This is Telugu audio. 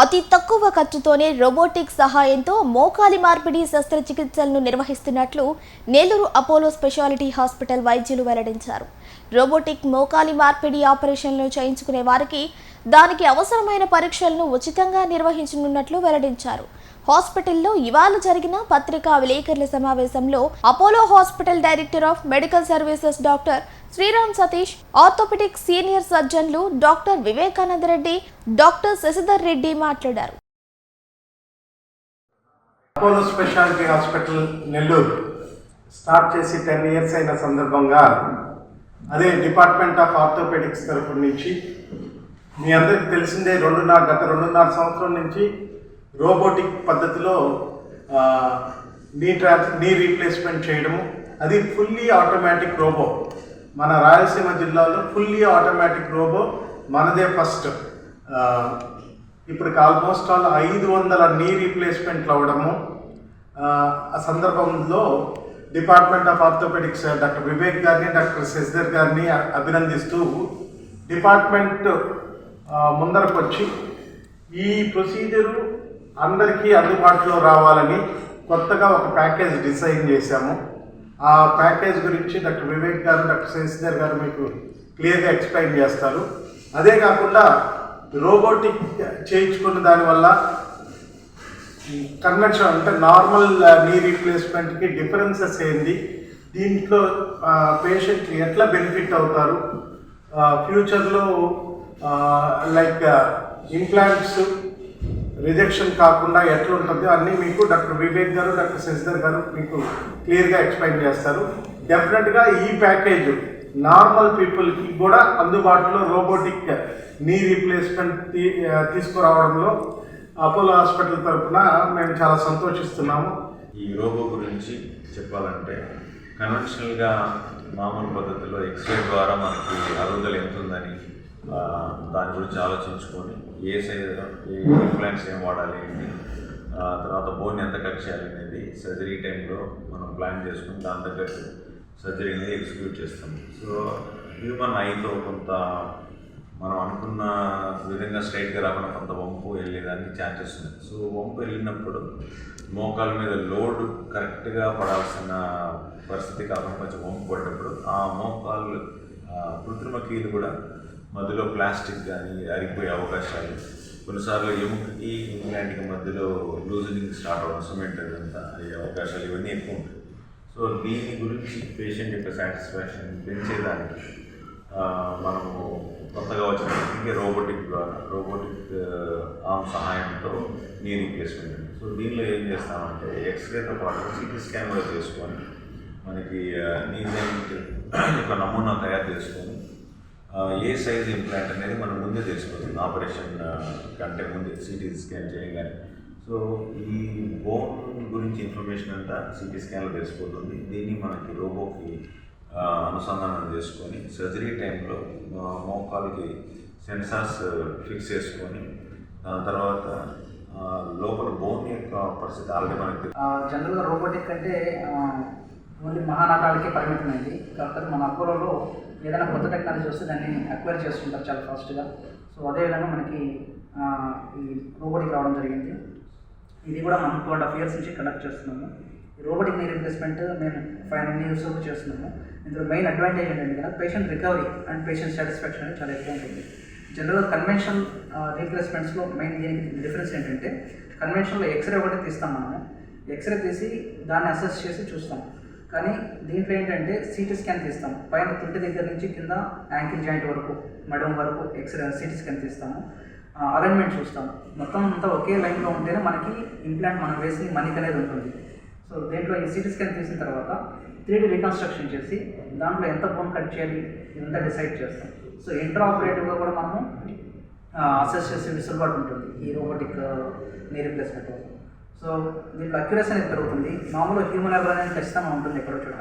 అతి తక్కువ ఖర్చుతోనే రోబోటిక్ సహాయంతో మోకాలి మార్పిడి శస్త్రచికిత్సలను నిర్వహిస్తున్నట్లు నెల్లూరు అపోలో స్పెషాలిటీ హాస్పిటల్ వైద్యులు వెల్లడించారు. రోబోటిక్ మోకాలి మార్పిడి ఆపరేషన్లు చేయించుకునే వారికి దానికి అవసరమైన పరీక్షలను ఉచితంగా నిర్వహించనున్నట్లు వెల్లడించారు. హాస్పిటల్లో ఇవాళ జరిగిన పత్రికా విలేకరుల సమావేశంలో Apollo hospital director of medical services doctor Sriram Satish orthopaedic senior సర్జన్లు doctor Vivekananda Reddy doctor Shashidhar Reddy మాట్లాడారు. Apollo speciality hospital Nellore start చేసి టెన్ ఇయర్స్ అయిన సందర్భంగా అదే డిపార్ట్మెంట్ ఆఫ్ ఆర్థోపెడిక్స్ తరఫు నుంచి. మీ అందరికి తెలిసిందే రెండున్నర గత రెండున్నర సంవత్సరం నుంచి రోబోటిక్ పద్ధతిలో నీ ట్రాన్స్ నీ రీప్లేస్మెంట్ చేయడము. అది ఫుల్లీ ఆటోమేటిక్ రోబో. మన రాయలసీమ జిల్లాలో ఫుల్లీ ఆటోమేటిక్ రోబో మనదే ఫస్ట్. ఇప్పటికి ఆల్మోస్ట్ ఆల్ ఐదు వందల నీ రీప్లేస్మెంట్లు అవ్వడము. ఆ సందర్భంలో department of orthopaedics doctor Vivek గారిని డాక్టర్ శశిధర్ గారిని అభినందిస్తూ డిపార్ట్మెంట్ ముందరకొచ్చి ఈ ప్రొసీజరు అందరికీ అందుబాటులో రావాలని కొత్తగా ఒక ప్యాకేజ్ డిసైన్ చేశాము. ఆ ప్యాకేజ్ గురించి డాక్టర్ వివేక్ గారు డాక్టర్ శశిధర్ గారు మీకు క్లియర్గా ఎక్స్ప్లెయిన్ చేస్తారు. అదే కాకుండా రోబోటిక్ చేయించుకున్న దానివల్ల కన్వెన్షన్ అంటే నార్మల్ నీ రీప్లేస్మెంట్కి డిఫరెన్సెస్ ఏంది? దీంట్లో పేషెంట్కి ఎట్లా బెనిఫిట్ అవుతారు? ఫ్యూచర్లో లైక్ ఇంప్లాంట్స్ రిజెక్షన్ కాకుండా ఎట్లా ఉంటుంది? అన్నీ మీకు డాక్టర్ వివేక్ గారు డాక్టర్ శశిధర్ గారు మీకు క్లియర్గా ఎక్స్ప్లెయిన్ చేస్తారు. డెఫినెట్గా ఈ ప్యాకేజ్ నార్మల్ పీపుల్కి కూడా అందుబాటులో రోబోటిక్ నీ రీప్లేస్మెంట్ తీ తీసుకురావడంలో అపోలో హాస్పిటల్ తరఫున మేము చాలా సంతోషిస్తున్నాము. ఈ రోబో గురించి చెప్పాలంటే కన్వెన్షనల్గా మామూలు పద్ధతిలో ఎక్స్రే ద్వారా మనకి అరుగుదల ఎంత ఉందని దాని గురించి ఆలోచించుకొని ఏ సైజ్ ఏ ఇంప్లాంట్స్ ఏం వాడాలి ఏంటి తర్వాత బోన్ ఎంత కట్ చేయాలి అనేది సర్జరీ టైంలో మనం ప్లాన్ చేసుకుని దాని తగ్గట్టు సర్జరీ అనేది ఎగ్జిక్యూట్ చేస్తాం సో హ్యూమన్ ఐతో కొంత మనం అనుకున్న విధంగా స్ట్రైట్గా రాకుండా కొంత వంపు వెళ్ళేదానికి ఛాన్సెస్ ఉన్నాయి. సో వంపు వెళ్ళినప్పుడు మోకాల మీద లోడ్ కరెక్ట్గా పడాల్సిన పరిస్థితి కాకుండా కొంచెం వంపు పడ్డప్పుడు ఆ మోకాళ్ళు ఆ కృత్రిమ కీలు కూడా మధ్యలో ప్లాస్టిక్ కానీ అరిగిపోయే అవకాశాలు. కొన్నిసార్లు ఎముకకి ఇంగ్లాండ్కి మధ్యలో లూజనింగ్ స్టార్ట్ అవ్వడం సిమెంట్ అదంతా అయ్యే అవకాశాలు ఇవన్నీ ఎక్కువ ఉంటాయి. సో దీని గురించి పేషెంట్ యొక్క సాటిస్ఫాక్షన్ పెంచేదానికి మనము కొత్తగా వచ్చిన రోబోటిక్ ద్వారా రోబోటిక్ ఆర్మ్ సహాయంతో నేను రీప్లేస్మెంట్ సో దీనిలో ఏం చేస్తామంటే ఎక్స్రేతో పాటు సిటీ స్కాన్ కూడా చేసుకొని మనకి ఆ, యొక్క నమూనా తయారు చేసుకొని ఏ సైజ్ ఇంప్లాంట్ అనేది మనం ముందే తెలిసిపోతుంది. ఆపరేషన్ కంటే ముందే సిటీ స్కాన్ చేయగానే. సో ఈ బోన్ గురించి ఇన్ఫర్మేషన్ అంతా సిటీ స్కాన్లో తెలిసిపోతుంది. దీన్ని మనకి రోబోకి అనుసంధానం చేసుకొని సర్జరీ టైంలో మోకాలకి సెన్సార్స్ ఫిక్స్ చేసుకొని దాని తర్వాత లోపల బోన్ యొక్క పరిస్థితి ఆల్రెడీ మనకి జనరల్గా రోబోటిక్ అంటే ఓన్లీ మహానగరాలకే పరిమితమైంది. కాకపోతే మన అపోలోలో ఏదైనా కొత్త టెక్నాలజీ వస్తే దాన్ని అక్వైర్ చేసుకుంటారు చాలా ఫాస్ట్గా. సో అదేవిధంగా మనకి ఈ రోబోటిక్ రావడం జరిగింది. ఇది కూడా మనం టూ అండ్ హాఫ్ ఇయర్స్ నుంచి కండక్ట్ చేస్తున్నాము. రోబోటిక్ నీ రీప్లేస్మెంట్ మేము ఫైవ్ నైన్ ఇయర్స్ వరకు చేస్తున్నాము. ఇందులో మెయిన్ అడ్వాంటేజ్ ఏంటంటే కదా patient recovery and patient satisfaction అనేది చాలా ఎక్కువ ఉంటుంది. జనరల్గా కన్వెన్షన్ రీప్లేస్మెంట్స్లో మెయిన్ దీనికి డిఫరెన్స్ ఏంటంటే కన్వెన్షన్లో ఎక్స్రే ఒకటి తీస్తాం మనము. ఎక్స్రే తీసి దాన్ని అసెస్ చేసి చూస్తాం. కానీ దీంట్లో ఏంటంటే సిటీ స్కాన్ తీస్తాం. పైన తుంటి దగ్గర నుంచి కింద యాంకిల్ జాయింట్ వరకు మడం వరకు ఎక్స్రే సిటీ స్కాన్ తీస్తాము. అలైన్మెంట్ చూస్తాం. మొత్తం అంతా ఒకే లైన్లో ఉంటేనే మనకి ఇంప్లాంట్ మనం వేసి మనీ అనేది ఉంటుంది. సో దీంట్లో ఈ సిటీ స్కాన్ తీసిన తర్వాత త్రీ డీ రికన్స్ట్రక్షన్ చేసి దాంట్లో ఎంత బోన్ కట్ చేయాలి ఎంత డిసైడ్ చేస్తాం. సో ఇంటర్ ఆపరేటివ్గా కూడా మనము అసెస్ చేసే వెసులుబాటు ఉంటుంది. ఈ రోబోటిక్ నీ రీప్లేస్మెంట్ సో దీంట్లో అక్యురసీ అనేది పెరుగుతుంది. మామూలుగా హ్యూమన్ ఎర్రర్ అనేది ఖచ్చితంగా ఉంటుంది ఎక్కడో చోట.